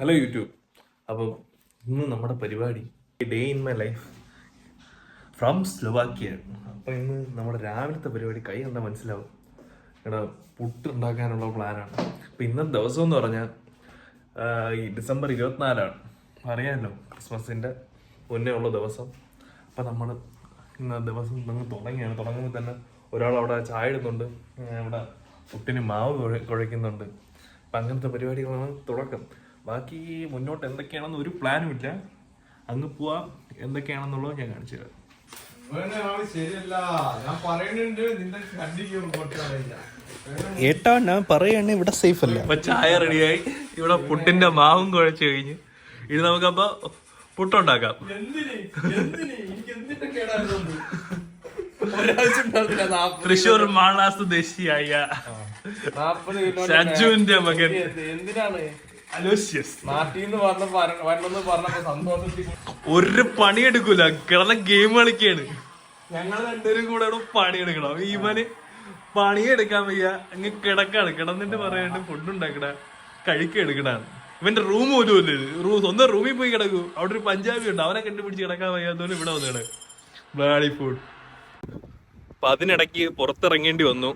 Hello YouTube അപ്പോൾ ഇന്ന് നമ്മുടെ പരിപാടി day in my life from Slovakia അപ്പോൾ ഇന്ന് നമ്മുടെ രാവിലത്തെ പരിപാടി കൈ കണ്ടാൽ മനസ്സിലാവും. ഇവിടെ പുട്ട് ഉണ്ടാക്കാനുള്ള പ്ലാനാണ് അപ്പം ഇന്നത്തെ ദിവസം എന്ന് പറഞ്ഞാൽ ഈ ഡിസംബർ ഇരുപത്തിനാലാണ്. അറിയാമല്ലോ ക്രിസ്മസിന്റെ മുന്നേ ഉള്ള ദിവസം. അപ്പം നമ്മൾ ഇന്ന ദിവസം നിങ്ങൾ തുടങ്ങിയാണ്. തുടങ്ങുമ്പോൾ തന്നെ ഒരാൾ അവിടെ ചായ ഇടുന്നുണ്ട്. ഇവിടെ പുട്ടിന് മാവ് കുഴ- കുഴയ്ക്കുന്നുണ്ട്. അപ്പം അങ്ങനത്തെ പരിപാടികളാണ് തുടക്കം. ബാക്കി മുന്നോട്ട് എന്തൊക്കെയാണെന്ന് ഒരു പ്ലാനും ഇല്ല. അങ്ങ് പോവാം. എന്തൊക്കെയാണെന്നുള്ളത് ഞാൻ കാണിച്ചു തരാം. ശരിയല്ല. ഞാൻ പറയുന്നുണ്ട് നിന്റെ കണ്ടിക്കും കൊടുക്കാറില്ല ഏട്ടാ ഞാൻ പറയണ ഇവിടെ സേഫ് അല്ല. അപ്പൊ ചായ റെഡിയായി. ഇവിടെ പുട്ടിന്റെ മാവും കുഴച്ചു കഴിഞ്ഞ്. ഇത് നമുക്കപ്പൊ പുട്ടുണ്ടാക്കാം. തൃശൂർ മാളാസ് കിലോ സജുവിന്റെ മകൻ. എന്തിനാണ്? അലോഷ്യസ്. പണി എടുക്കൂല ഒരു കിടന്ന ഗെയിം കളിക്കാണ്. ഞങ്ങൾ രണ്ടുപേരും കൂടെ പണിയെടുക്കണം ഇവന് പണിയെടുക്കാൻ വയ്യ. അങ്ങ് കിടക്കാണ്. കിടന്നിട്ട് പറയാണ്ട് ഫുഡ് ഉണ്ടാക്കണ കഴിക്കെടുക്കണാണ് ഇവന്റെ റൂം പോലും ഇല്ല. റൂം സ്വന്തം റൂമിൽ പോയി കിടക്കൂ. അവിടെ ഒരു പഞ്ചാബി ഉണ്ട്. അവനെ കണ്ടുപിടിച്ച് കിടക്കാൻ വയ്യാത്തോലും ഇവിടെ വന്നു കിടക്കും ബ്ലാഡി ഫുഡ് അപ്പൊ അതിനിടയ്ക്ക് പുറത്തിറങ്ങേണ്ടി വന്നു.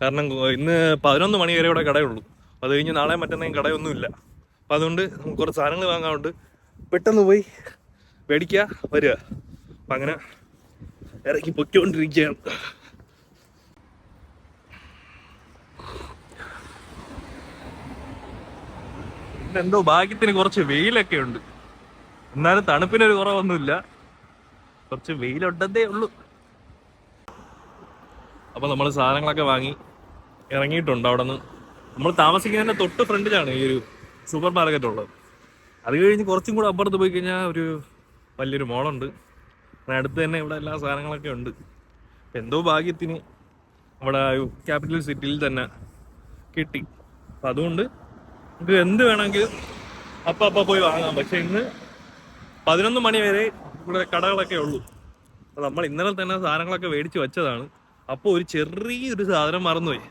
കാരണം ഇന്ന് പതിനൊന്ന് മണി വരെ ഇവിടെ കടയുള്ളൂ. അത് കഴിഞ്ഞ് നാളെ മറ്റന്നാൾ കടയൊന്നുമില്ല. അപ്പം അതുകൊണ്ട് നമുക്ക് കുറച്ച് സാധനങ്ങൾ വാങ്ങാറുണ്ട് പെട്ടെന്ന് പോയി. മേടിക്കുക വരിക. അപ്പം അങ്ങനെ ഇറക്കി പൊയ്ക്കൊണ്ടിരിക്കുകയാണ്. പിന്നെ എന്തോ ഭാഗ്യത്തിന് കുറച്ച് വെയിലൊക്കെ ഉണ്ട്. എന്നാലും തണുപ്പിനൊരു കുറവൊന്നുമില്ല. കുറച്ച് വെയിലുണ്ടതേ ഉള്ളൂ. അപ്പൊ നമ്മൾ സാധനങ്ങളൊക്കെ വാങ്ങി ഇറങ്ങിയിട്ടുണ്ട് അവിടെ നിന്ന് നമ്മൾ താമസിക്കുന്നതിന്റെ തൊട്ട് ഫ്രണ്ടിലാണ് ഈ ഒരു സൂപ്പർ മാർക്കറ്റ് ഉള്ളത്. അത് കഴിഞ്ഞ് കുറച്ചും കൂടെ അപ്പുറത്ത് പോയി കഴിഞ്ഞാൽ ഒരു വലിയൊരു മോളുണ്ട്. അടുത്ത് തന്നെ ഇവിടെ എല്ലാ സാധനങ്ങളൊക്കെ ഉണ്ട്. എന്തോ ഭാഗ്യത്തിന് നമ്മുടെ ക്യാപിറ്റൽ സിറ്റിയിൽ തന്നെ കിട്ടി. അപ്പം അതുകൊണ്ട് നമുക്ക് എന്ത് വേണമെങ്കിലും അപ്പം അപ്പം പോയി വാങ്ങാം. പക്ഷേ ഇന്ന് പതിനൊന്ന് മണി വരെ ഇവിടെ കടകളൊക്കെ ഉള്ളൂ. അപ്പം നമ്മൾ ഇന്നലെ തന്നെ സാധനങ്ങളൊക്കെ മേടിച്ച് വെച്ചതാണ്. അപ്പോൾ ഒരു ചെറിയൊരു സാധനം മറന്നുപോയി.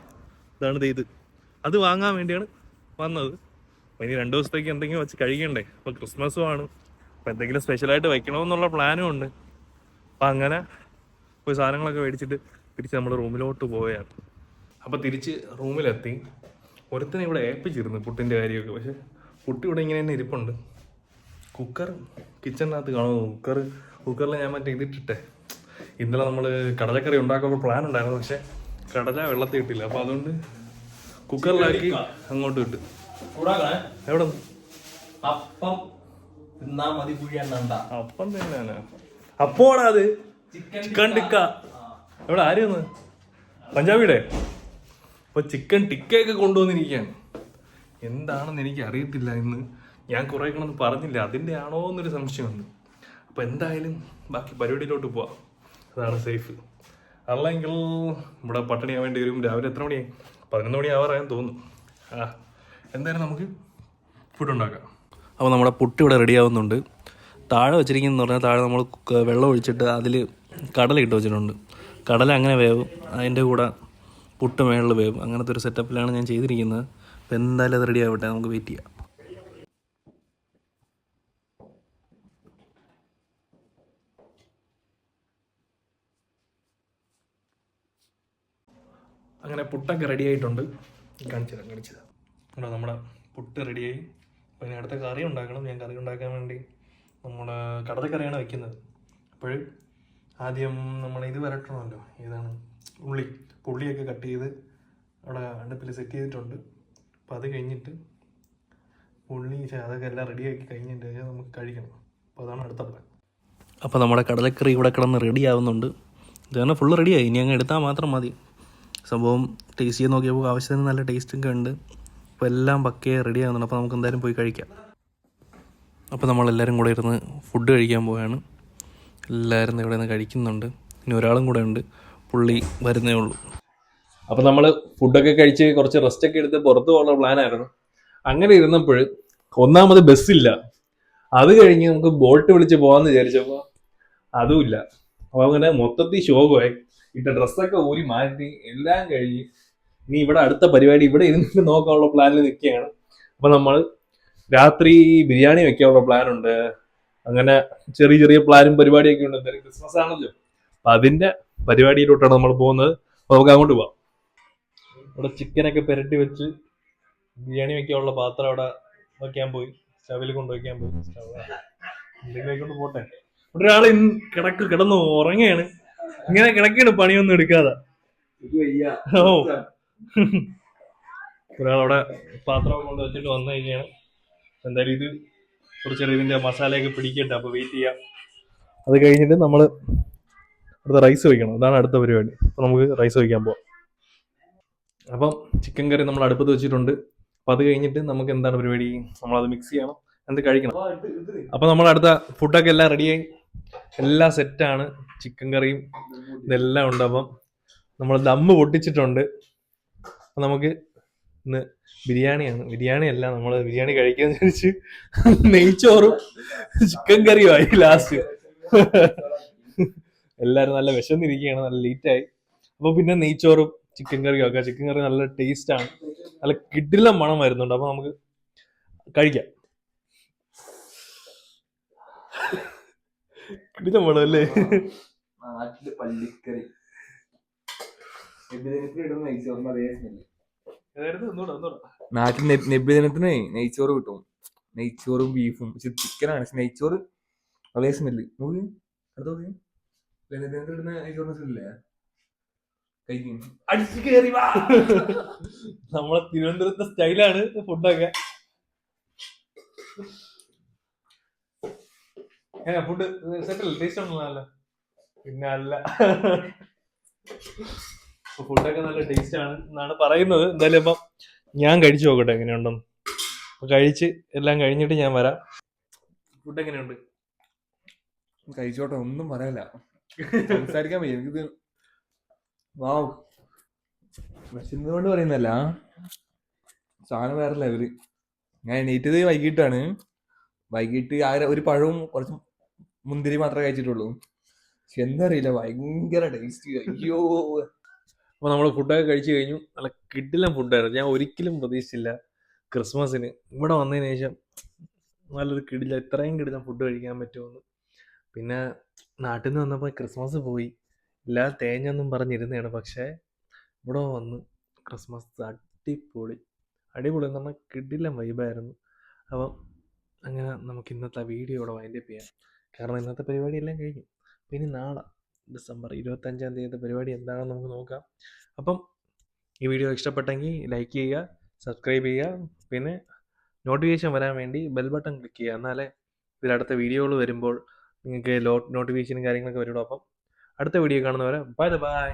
ഇതാണ് ഇത്. അത് വാങ്ങാൻ വേണ്ടിയാണ് വന്നത്. അപ്പോൾ ഇനി രണ്ട് ദിവസത്തേക്ക് എന്തെങ്കിലും വെച്ച് കഴിക്കണ്ടേ? അപ്പോൾ ക്രിസ്മസും ആണ്. അപ്പോൾ എന്തെങ്കിലും സ്പെഷ്യലായിട്ട് വെക്കണമെന്നുള്ള പ്ലാനും ഉണ്ട്. അപ്പം അങ്ങനെ പോയി സാധനങ്ങളൊക്കെ മേടിച്ചിട്ട് തിരിച്ച് നമ്മൾ റൂമിലോട്ട് പോവുകയാണ്. അപ്പോൾ തിരിച്ച് റൂമിലെത്തി. ഒരുത്തനെ ഇവിടെ ഏൽപ്പിച്ചിരുന്നു പുട്ടിന്റെ കാര്യമൊക്കെ. പക്ഷെ പുട്ടി ഇവിടെ ഇങ്ങനെ തന്നെ ഇരിപ്പുണ്ട്. കുക്കർ കിച്ചണിനകത്ത് കാണുന്നു. കുക്കർ കുക്കറിൽ ഞാൻ മറ്റേ ഇതിട്ടിട്ടെ. ഇന്നലെ നമ്മൾ കടലക്കറി ഉണ്ടാക്കുമ്പോൾ പ്ലാൻ ഉണ്ടായിരുന്നു. പക്ഷേ കടല വെള്ളത്തിൽ കിട്ടില്ല അപ്പോൾ അതുകൊണ്ട് കുക്കറിലാക്കി അങ്ങോട്ട് ഇട്ട്. എവിടെ? അപ്പം തിന്നാ മതി അപ്പം തന്നെയാണ് അപ്പോടാ അത് ചിക്കൻ ടിക്ക. എവിടെ? ആര് വന്ന്? പഞ്ചാബിയുടെ? അപ്പൊ ചിക്കൻ ടിക്കയൊക്കെ കൊണ്ടുവന്നിരിക്കുകയാണ്. എന്താണെന്ന് എനിക്ക് അറിയത്തില്ല ഇന്ന്. ഞാൻ കുറെ കണെന്ന് പറഞ്ഞില്ല. അതിന്റെ ആണോ എന്നൊരു സംശയമുണ്ട് അപ്പൊ എന്തായാലും ബാക്കി പരിപാടിയിലോട്ട് പോവാം. അതാണ് സേഫ്. അല്ലെങ്കിൽ ഇവിടെ പട്ടിണിയാൻ വേണ്ടി വരും. രാവിലെ എത്ര മണിയായി? പതിനൊന്ന് മണി ആവാറായെന്ന് തോന്നുന്നു എന്തായാലും നമുക്ക് ഫുഡ് ഉണ്ടാക്കാം. അപ്പോൾ നമ്മുടെ പുട്ട് ഇവിടെ റെഡി ആവുന്നുണ്ട്. താഴെ വെച്ചിരിക്കുന്നതെന്ന് പറഞ്ഞാൽ താഴെ നമ്മൾ വെള്ളം ഒഴിച്ചിട്ട് അതിൽ കടല ഇട്ട് വെച്ചിട്ടുണ്ട്. കടല അങ്ങനെ വേവും അതിന്റെ കൂടെ പുട്ട് മേളിൽ വേവും. അങ്ങനത്തെ ഒരു സെറ്റപ്പിലാണ് ഞാൻ ചെയ്തിരിക്കുന്നത്. അപ്പോൾ എന്തായാലും അത് റെഡി ആവട്ടെ നമുക്ക് വെയിറ്റ് ചെയ്യാം. അങ്ങനെ പുട്ടൊക്കെ റെഡി ആയിട്ടുണ്ട്. കാണിച്ചത് കാണിച്ചത് ഇവിടെ നമ്മുടെ പുട്ട് റെഡിയായി അപ്പോൾ ഇനി അടുത്ത കറി ഉണ്ടാക്കണം. ഞാൻ കറി ഉണ്ടാക്കാൻ വേണ്ടി നമ്മുടെ കടലക്കറിയാണ് വെക്കുന്നത്. അപ്പോൾ ആദ്യം നമ്മൾ ഇത് വരട്ടണമല്ലോ. ഏതാണ്? ഉള്ളി. പുള്ളിയൊക്കെ കട്ട് ചെയ്ത് അവിടെ അടുപ്പിൽ സെറ്റ് ചെയ്തിട്ടുണ്ട്. അപ്പോൾ അത് കഴിഞ്ഞിട്ട് ഉള്ളി അതൊക്കെ എല്ലാം റെഡിയാക്കി കഴിഞ്ഞിട്ട് നമുക്ക് കഴിക്കണം. അപ്പോൾ അതാണ് അടുത്ത പ്ലാൻ അപ്പോൾ നമ്മുടെ കടലക്കറി ഇവിടെ കിടന്ന് റെഡി ആവുന്നുണ്ട്. ഇതാണ് ഫുള്ള് റെഡിയായി ഇനി അങ്ങ് എടുത്താൽ മാത്രം മതി. സംഭവം ടേസ്റ്റ് ചെയ്ത് നോക്കിയപ്പോൾ ആവശ്യത്തിന് നല്ല ടേസ്റ്റും ഉണ്ട്. അപ്പോൾ എല്ലാം പക്കയെ റെഡി ആകുന്നുണ്ട് അപ്പോൾ നമുക്ക് എന്തായാലും പോയി കഴിക്കാം. അപ്പോൾ നമ്മളെല്ലാവരും കൂടെ ഇരുന്ന് ഫുഡ് കഴിക്കാൻ പോവുകയാണ് എല്ലാവരും ഇവിടെ നിന്ന് കഴിക്കുന്നുണ്ട്. ഇനി ഒരാളും കൂടെ ഉണ്ട്. പുള്ളി വരുന്നേ ഉള്ളൂ. അപ്പോൾ നമ്മൾ ഫുഡൊക്കെ കഴിച്ച് കുറച്ച് റെസ്റ്റൊക്കെ എടുത്ത് പുറത്ത് പോകാനുള്ള പ്ലാനായിരുന്നു അങ്ങനെ ഇരുന്നപ്പോൾ ഒന്നാമത് ബസ്സില്ല അത് കഴിഞ്ഞ് നമുക്ക് ബോട്ട് വിളിച്ച് പോകാമെന്ന് വിചാരിച്ചപ്പോൾ അതുമില്ല അപ്പോൾ അങ്ങനെ മൊത്തത്തിൽ ശോകമായി ഇട്ട ഡ്രസ്സൊക്കെ ഊരി മാറ്റി എല്ലാം കഴിഞ്ഞ് നീ ഇവിടെ അടുത്ത പരിപാടി ഇവിടെ ഇരുന്നിട്ട് നോക്കാനുള്ള പ്ലാനിൽ നിൽക്കുകയാണ്. അപ്പൊ നമ്മൾ രാത്രി ബിരിയാണി വെക്കാനുള്ള പ്ലാൻ ഉണ്ട്. അങ്ങനെ ചെറിയ ചെറിയ പ്ലാനും പരിപാടിയൊക്കെ ഉണ്ട്. എന്തായാലും ക്രിസ്മസ് ആണല്ലോ. അപ്പൊ അതിന്റെ പരിപാടിയിലോട്ടാണ് നമ്മൾ പോകുന്നത്. അപ്പോൾ നമുക്ക് അങ്ങോട്ട് പോവാം. ഇവിടെ ചിക്കനൊക്കെ പുരട്ടി വെച്ച് ബിരിയാണി വെക്കാനുള്ള പാത്രം അവിടെ വെക്കാൻ പോയി. സ്റ്റവിൽ കൊണ്ട് വെക്കാൻ പോയി. സ്റ്റവ്. എന്തെങ്കിലും പോട്ടെ. ഒരാൾ കിടക്ക് കിടന്ന് ഉറങ്ങുകയാണ്. ഇങ്ങനെ കിടക്കാണ് പണിയൊന്നും എടുക്കാതെ. ഓ. ഒരാളവിടെ പാത്രം കൊണ്ട് വെച്ചിട്ട് വന്നു കഴിഞ്ഞാണ്. എന്തായാലും ഇത് കുറച്ചേരം ഇതിന്റെ മസാലയൊക്കെ പിടിക്കട്ടെ അപ്പൊ വെയിറ്റ് ചെയ്യാം. അത് കഴിഞ്ഞിട്ട് നമ്മൾ അടുത്ത റൈസ് വയ്ക്കണം. അതാണ് അടുത്ത പരിപാടി. അപ്പൊ നമുക്ക് റൈസ് വയ്ക്കാൻ പോവാം. അപ്പം ചിക്കൻ കറി നമ്മൾ അടുപ്പത്ത് വെച്ചിട്ടുണ്ട്. അപ്പൊ അത് കഴിഞ്ഞിട്ട് നമുക്ക് എന്താണ് പരിപാടി? നമ്മളത് മിക്സ് ചെയ്യണം. എന്ത് കഴിക്കണം? അപ്പൊ നമ്മൾ അടുത്ത ഫുഡൊക്കെ എല്ലാം റെഡിയായി എല്ലാം സെറ്റാണ് ചിക്കൻ കറിയും ഇതെല്ലാം ഉണ്ട്. അപ്പം നമ്മൾ ദമ്മ് പൊട്ടിച്ചിട്ടുണ്ട്. അപ്പം നമുക്ക് ഇന്ന് ബിരിയാണിയാണ്. ബിരിയാണി അല്ല നമ്മൾ ബിരിയാണി കഴിക്കാന്ന് ചോദിച്ച് നെയ്ച്ചോറും ചിക്കൻ കറിയും ആയി ലാസ്റ്റ് എല്ലാവരും നല്ല വിശന്നിരിക്കുകയാണ്. നല്ല ലേറ്റ് ആയി. അപ്പൊ പിന്നെ നെയ്ച്ചോറും ചിക്കൻ കറിയും ഒക്കെ ചിക്കൻ കറി നല്ല ടേസ്റ്റ് ആണ്. നല്ല കിടിലം മണം വരുന്നുണ്ട്. അപ്പൊ നമുക്ക് കഴിക്കാം. കിടിലം മണം അല്ലേ? നാട്ടിൽ പള്ളിക്കറി. നബിദിനത്തിന് ഇടുന്ന നെയ്ച്ചോറിന് അതേ സ്മെല്ല് നാട്ടിൽ നബിദിനത്തിന് നെയ്ച്ചോറ് കിട്ടും. നെയ്ച്ചോറും ബീഫും. പക്ഷെ ചിക്കനാണ്. പക്ഷെ നെയ്ച്ചോറ് അതേ സ്മെല്ല് നോക്കി. അടുത്ത നോക്കി. നബിദിനത്തിന് ഇടുന്ന നെയ്ച്ചോറിന് സ്മെല്ലേ കഴിക്കും. അടിച്ചു കയറി വാ. നമ്മളെ തിരുവനന്തപുരത്തെ സ്റ്റൈലാണ് ഫുഡൊക്കെ ഫുഡ് സെറ്റല്ലേ ടേസ്റ്റ് ഉണ്ടല്ലോ പിന്നെ അല്ല ഫുഡൊക്കെ നല്ല ടേസ്റ്റ് ആണ് എന്നാണ് പറയുന്നത്. എന്തായാലും ഇപ്പം ഞാൻ കഴിച്ചു നോക്കട്ടെ എങ്ങനെയുണ്ടെന്ന്. അപ്പം കഴിച്ച് എല്ലാം കഴിഞ്ഞിട്ട് ഞാൻ വരാം. ഫുഡ് എങ്ങനെയുണ്ട്? കഴിച്ചോട്ടെ ഒന്നും പറയാനില്ല സംസാരിക്കാൻ വയ്യ. എനിക്കിത് വാവ്. വിശന്നുകൊണ്ട് പറയുന്നല്ല സാധനം വേറെ ലെവൽ ഞാൻ എണീറ്റത് വൈകിട്ടാണ്. വൈകിട്ട് ആ ഒരു പഴവും കുറച്ച് മുന്തിരി മാത്രമേ കഴിച്ചിട്ടുള്ളൂ. പക്ഷെ എന്താ അറിയില്ല ഭയങ്കര ടേസ്റ്റി അയ്യോ. അപ്പോൾ നമ്മൾ ഫുഡൊക്കെ കഴിച്ചു കഴിഞ്ഞു. നല്ല കിഡിലം ഫുഡായിരുന്നു ഞാൻ ഒരിക്കലും പ്രതീക്ഷിച്ചില്ല ക്രിസ്മസിന്. ഇവിടെ വന്നതിന് ശേഷം നല്ലൊരു കിടില ഇത്രയും കിടിലം ഫുഡ് കഴിക്കാൻ പറ്റുമെന്ന്. പിന്നെ നാട്ടിൽ നിന്ന് വന്നപ്പോൾ ക്രിസ്മസ് പോയി. എല്ലാ തേഞ്ഞൊന്നും പറഞ്ഞിരുന്നതാണ്. പക്ഷേ ഇവിടെ വന്ന് ക്രിസ്മസ് അടിപൊളി. അടിപൊളി എന്ന് പറഞ്ഞാൽ കിടിലം വൈബായിരുന്നു അപ്പം അങ്ങനെ നമുക്ക് ഇന്നത്തെ വീഡിയോ ഇവിടെ വൈൻഡപ്പ് ചെയ്യാം. കാരണം ഇന്നത്തെ പരിപാടി എല്ലാം കഴിഞ്ഞു. പിന്നെ നാളെ ഡിസംബർ ഇരുപത്തഞ്ചാം തീയതി പരിപാടി എന്താണെന്ന് നമുക്ക് നോക്കാം. അപ്പം ഈ വീഡിയോ ഇഷ്ടപ്പെട്ടെങ്കിൽ ലൈക്ക് ചെയ്യുക സബ്സ്ക്രൈബ് ചെയ്യുക പിന്നെ നോട്ടിഫിക്കേഷൻ വരാൻ വേണ്ടി ബെൽ ബട്ടൺ ക്ലിക്ക് ചെയ്യുക. എന്നാലേ ഇതിലടുത്ത വീഡിയോകൾ വരുമ്പോൾ നിങ്ങൾക്ക് നോട്ടിഫിക്കേഷനും കാര്യങ്ങളൊക്കെ വരുള്ളൂ അപ്പം അടുത്ത വീഡിയോ കാണുന്നവരെ ബൈ ബൈ.